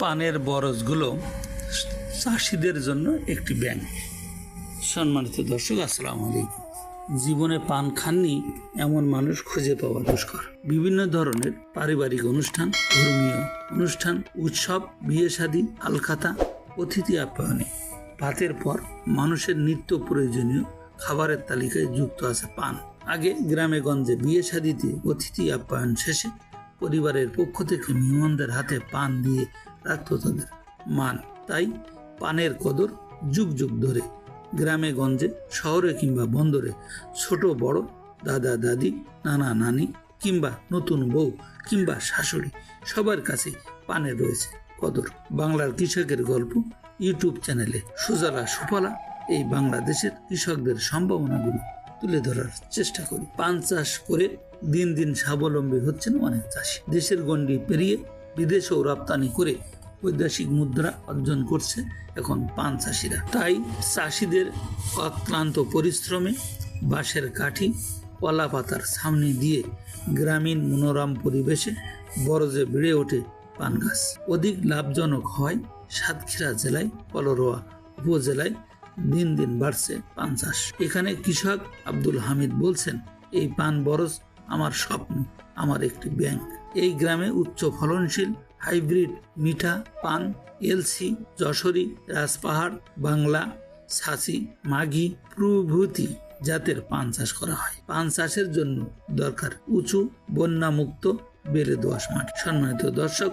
পানের বরজগুলো চাষিদের জন্য একটি ব্যাংক। সম্মানিত দর্শক, আসসালামু আলাইকুম। জীবনে পান খাননি এমন মানুষ খুঁজে পাওয়া দুষ্কর। বিভিন্ন ধরনের পারিবারিক অনুষ্ঠান, ধর্মীয় অনুষ্ঠান, উৎসব, বিয়ে শাদী, আলখাতা, অতিথি আপ্যায়নে। ভাতের পর মানুষের নিত্য প্রয়োজনীয় খাবারের তালিকায় যুক্ত আছে পান। আগে গ্রামে গঞ্জে বিয়ে শাদিতে অতিথি আপ্যায়ন শেষে পরিবারের পক্ষ থেকে মেহমানদের হাতে পান দিয়ে রাখত তাদের মান। তাই পানের কদর যুগ যুগ ধরে গ্রামে, গঞ্জে, শহরে কিংবা বন্দরে ছোট, বড়, দাদা, দাদি, নানা, নানি কিংবা নতুন বউ কিংবা শাশুড়ি সবার কাছে পানের রয়েছে কদর। বাংলার কৃষকের গল্প ইউটিউব চ্যানেলে সুজলা সুফলা এই বাংলাদেশের কৃষকদের সম্ভাবনাগুলো তুলে ধরার চেষ্টা করি। পান চাষ করে দিন দিন স্বাবলম্বী হচ্ছেন অনেক চাষি। দেশের গণ্ডি পেরিয়ে বিদেশেও রপ্তানি করে বৈদেশিক মুদ্রা অর্জন করছে এখন পান চাষিরা। তাই চাষিদের অক্লান্ত পরিশ্রমে বাঁশের কাঠি, কলা পাতার সামনে দিয়ে গ্রামীণ মনোরম পরিবেশে বরজে বেড়ে ওঠে পান গাছ। অধিক লাভজনক হয় সাতক্ষীরা জেলায় পলরোয়া উপজেলায় দিন দিন বাড়ছে পান চাষ। এখানে কৃষক আব্দুল হামিদ বলছেন, এই পান বরজ আমার স্বপ্ন, আমার একটি ব্যাংক। এই গ্রামে উচ্চ ফলনশীল হাইব্রিড মিঠা, পান, এলসি, যশোরী, রাজপাহাড়, বাংলা ছাসি মাঘি প্রভৃতি জাতের পান চাষ করা হয়। পান চাষের জন্য দরকার উঁচু, বন্যামুক্ত বেলে দোয়াশ মাটি। সম্মানিত দর্শক,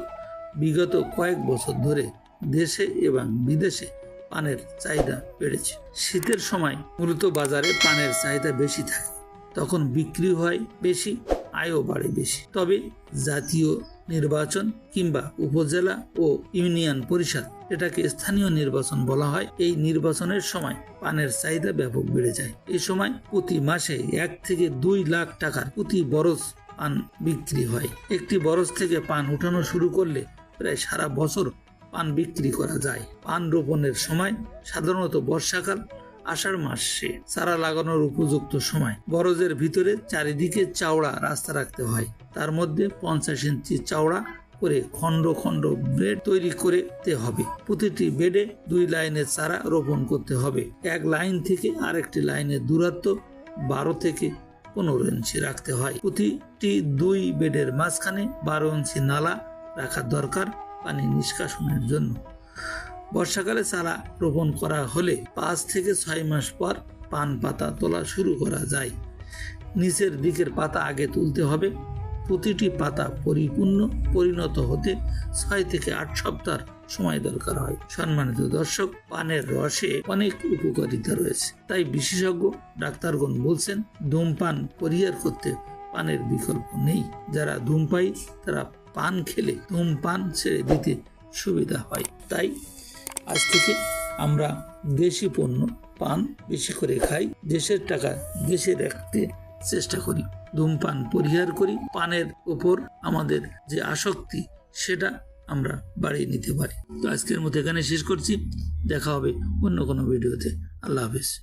বিগত কয়েক বছর ধরে দেশে এবং বিদেশে পানের চাহিদা বেড়েছে। শীতের সময় মূলত বাজারে পানের চাহিদা বেশি থাকে। তখন বিক্রি হয় বেশি, আয়ও বাড়ে বেশি। তবে জাতীয় নির্বাচন কিংবা উপজেলা ও ইউনিয়ন পরিষদ, এটাকে স্থানীয় নির্বাচন বলা হয়। এই নির্বাচনের সময় পানের চাহিদা ব্যাপক বেড়ে যায়। এই সময় প্রতি মাসে এক থেকে দুই লাখ টাকার প্রতি বরজ পান বিক্রি হয়। একটি বরজ থেকে পান উঠানো শুরু করলে প্রায় সারা বছর পান বিক্রি করা যায়। পান রোপণের সময় সাধারণত বর্ষাকাল আষাঢ় মাসে চারা লাগানোর উপযুক্ত সময়। বরজের ভিতরে চারিদিকে চাওড়া রাস্তা রাখতে হয়। তার মধ্যে পঞ্চাশ ইঞ্চি চাওড়া করে খণ্ড খণ্ড বেড তৈরি করতে হবে। প্রতিটি বেডে দুই লাইনের চারা রোপণ করতে হবে। এক লাইন থেকে আরেকটি লাইনের দূরত্ব বারো থেকে পনেরো ইঞ্চি রাখতে হয়। প্রতিটি দুই বেডের মাঝখানে বারো ইঞ্চি নালা রাখা দরকার পানি নিষ্কাশনের জন্য। বর্ষাকালে চারা রোপণ করা হলে পাঁচ থেকে ছয় মাস পর পান পাতা তোলা শুরু করা যায়। নিচের দিকের পাতা আগে তুলতে হবে। প্রতিটি পাতা পরিপূর্ণ, পরিণত হতে ছয় থেকে আট সপ্তাহ সময় দরকার হয়। সম্মানিত দর্শক, পানের রসে অনেক উপকারিতা রয়েছে। তাই বিশেষজ্ঞ ডাক্তারগণ বলছেন ধূমপান পরিহার করতে পানের বিকল্প নেই। যারা ধূমপাই তারা পান খেলে ধূমপান ছেড়ে দিতে সুবিধা হয়। তাই আজ থেকে আমরা দেশি পণ্য, পান বেশি করে খাই, দেশের টাকা দেশে রাখতে চেষ্টা করি। ধূমপান পরিহার করি, পানের ওপর আমাদের যে আসক্তি, সেটা আমরা বাড়িয়ে নিতে পারি। তো আজকের মতো এখানে শেষ করছি। দেখা হবে অন্য কোনো ভিডিওতে। আল্লাহ হাফিজ।